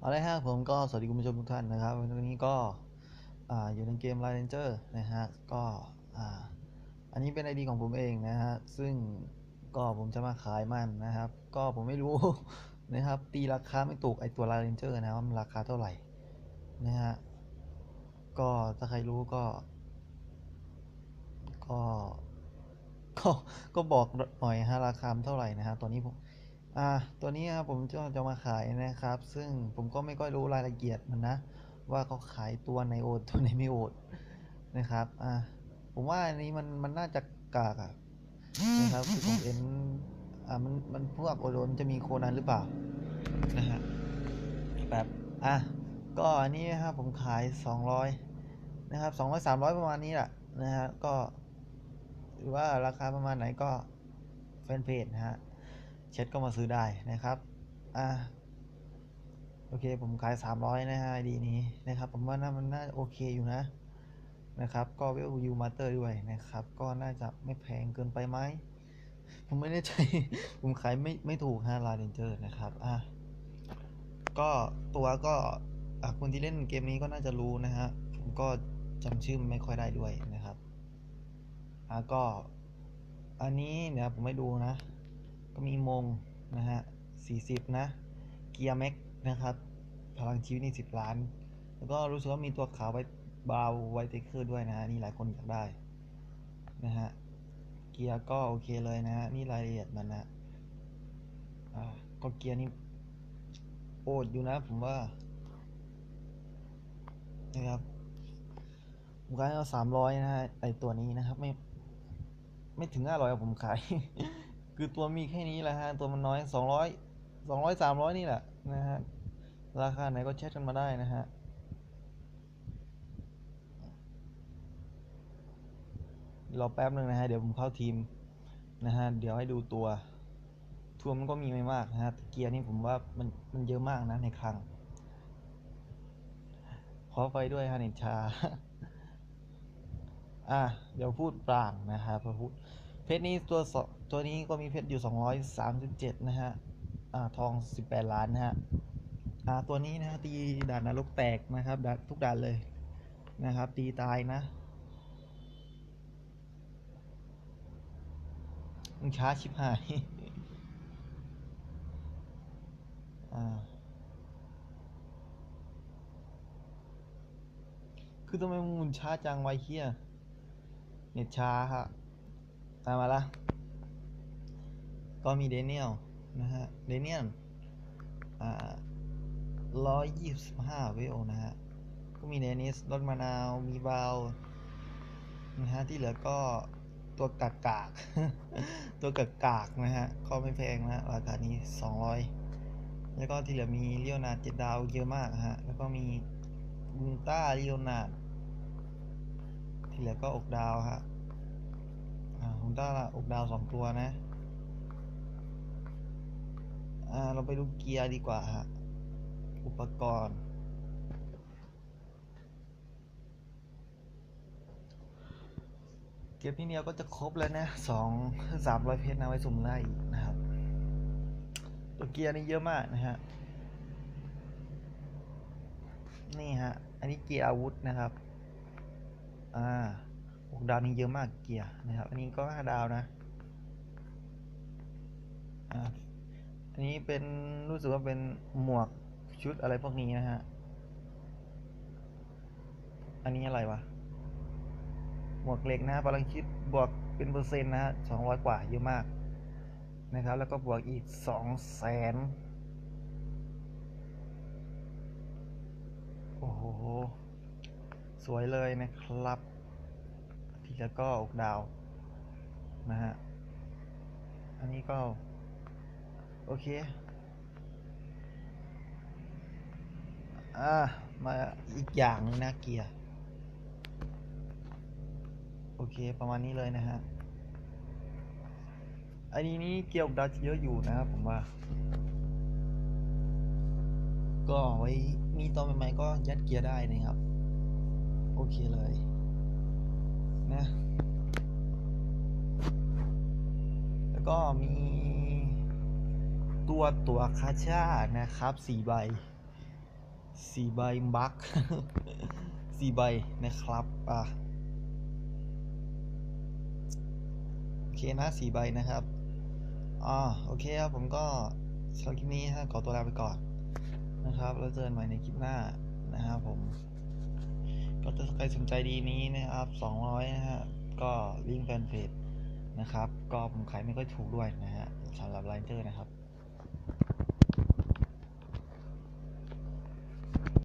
เอาละฮะผมก็สวัสดีคุณผู้ชมทุกท่านนะครับ วันนี้ก็ออยู่ในเกม Line Ranger นะฮะ ก็อันนี้เป็นไอดีของผมเองนะฮะ ซึ่งก็ผมจะมาขายมันนะครับ ก็ผมไม่รู้นะครับ ตีราคาไม่ถูกไอตัว Line Ranger นะว่ามันราคาเท่าไหร่นะฮะ ก็ถ้าใครรู้ก็ ก็ ก็ ก็บอกหน่อยฮะราคาเท่าไหร่นะฮะ ตอนนี้ผม อ่าตัวนี้ครับผมจะจะมาขายนะครับ ซึ่งผมก็ไม่ค่อยรู้รายละเอียดมันนะ ว่าเขาขายตัวไนโอดตัวไหนไม่โอดนะครับอ่าผมว่าอันนี้มันมันน่าจะกากอะนะครับคือผมเห็นอ่ามันมันพวกโอโดนจะมีโคนันหรือเปล่านะฮะแบบอะก็อันนี้นะครับผมขาย 200 นะครับ 200 300 ประมาณนี้แหละนะฮะก็หรือว่าราคาประมาณไหนก็แฟนเพจนะฮะ เช็ดก็มาซื้อได้นะครับอ่าโอเคผมขาย 300 นะฮะดีนี้นะครับผมว่าน่ามันน่าโอเคอยู่นะนะครับ ก็เวลยูมาเตอร์ด้วยนะครับ ก็น่าจะไม่แพงเกินไปไหมผมไม่แน่ใจ ผมขายไม่ไม่ถูกฮะลาเดนเจอร์นะครับอะก็ตัวก็อะคนที่เล่นเกมนี้ก็น่าจะรู้นะฮะผมก็จำชื่อมันไม่ค่อยได้ด้วยนะครับอะก็อันนี้เนี่ยผมไม่ดูนะ ก็มีมงนะฮะ40 นะ เกียร์แม็กนะครับ พลังชีวิตนี่10 ล้าน แล้วก็รู้สึกว่ามีตัวขาวไว้บาวไวเทคเกอร์ด้วยนะฮะ นี่หลายคนอยากได้นะฮะ เกียร์ก็โอเคเลยนะฮะ นี่รายละเอียดมันนะอ่าก็เกียร์นี่โอดอยู่นะผมว่า นะครับผมขายเอา300นะฮะไอตัวนี้นะครับ ไม่ ไม่ถึง500ผมขาย คือตัวมีแค่นี้แหละฮะตัวมันน้อยสองร้อยสองร้อยสามร้อยนี่แหละนะฮะราคาไหนก็แชทกันมาได้นะฮะรอแป๊บนึงนะฮะเดี๋ยวผมเข้าทีมนะฮะเดี๋ยวให้ดูตัวทัวร์มันก็มีไม่มากนะฮะเกียร์นี่ผมว่ามันมันเยอะมากนะในคลังขอไฟด้วยฮะเนชาอะเดี๋ยวพูดปรางนะครับพอพูด เพชรนี้ตัวสตัวนี้ก็มีเพชรอยู่ 237 นะฮะอ่าทอง 18 ล้านนะฮะอ่าตัวนี้นะฮะตีด่านนรกแตกนะครับด่านทุกด่านเลยนะครับ ตีตายนะมึงช้าชิบหายอ่าคือทำไมมึงหมุนช้าจังไวเคียเน็ตช้าฮะ ตามมาละก็มีเดนเนียลนะฮะ เดนเนียลอ่าร้อยยี่สิบห้าเวลนะฮะ ก็มีเดนิสรถมะนาว มีบาวนะฮะ ที่เหลือก็ตัวกากกาก ตัวกากกากนะฮะ ก็ไม่แพงนะราคานี้สองร้อยแล้วก็ที่เหลือมีเลียวนาเจ็ดดาวเยอะมากฮะ แล้วก็มีบุนต้าเลียวนาที่เหลือก็อกดาวฮะ อ่าผมได้ละอกดาวสองตัวนะ อ่า เราไปดูเกียร์ดีกว่าฮะ อุปกรณ์ เก็บนี่เดียวก็จะครบแล้วนะสองสามร้อยเพชรนะไว้สุ่มไล่อีกนะครับ ตัวเกียร์นี่เยอะมากนะฮะ นี่ฮะ อันนี้เกียร์อาวุธนะครับ อ่า หกดาวนี่เยอะมากเกียร์นะครับ อันนี้ก็ห้าดาวนะ อันนี้เป็นรู้สึกว่าเป็นหมวกชุดอะไรพวกนี้นะฮะ อันนี้อะไรวะ หมวกเหล็กนะฮะพลังชิดบวกเป็นเปอร์เซ็นต์นะฮะสองร้อยกว่าเยอะมากนะครับ แล้วก็บวกอีกสองแสนโอ้โห สวยเลยนะครับ แล้วก็อกดาวนะฮะ อันนี้ก็ โอเค อ่า มาอีกอย่างหนึงนะเกียร์ โอเค ประมาณนี้เลยนะฮะ อันนี้นี่เกียวกับดาวเยอะอยู่นะครับผมว่า ก็ไว้มีตอนใหม่ๆก็ยัดเกียร์ได้นะครับ โอเคเลย ก็มีตัวตัวคาชานะครับสี่ใบสี่ใบบักสี่ใบนะครับอะโอเคนะสี่ใบนะครับอ่าโอเคครับผมก็สำหรับคลิปนี้ฮะขอตัวลาไปก่อนนะครับ แล้วเจอกันใหม่ในคลิปหน้านะครับผม ก็ถ้าใครสนใจดีนี้นะครับ200นะฮะก็ลิงก์แฟนเพจ นะครับ ก็ผมขายไม่ค่อยถูกด้วยนะฮะสำหรับไลน์เตอร์นะครับ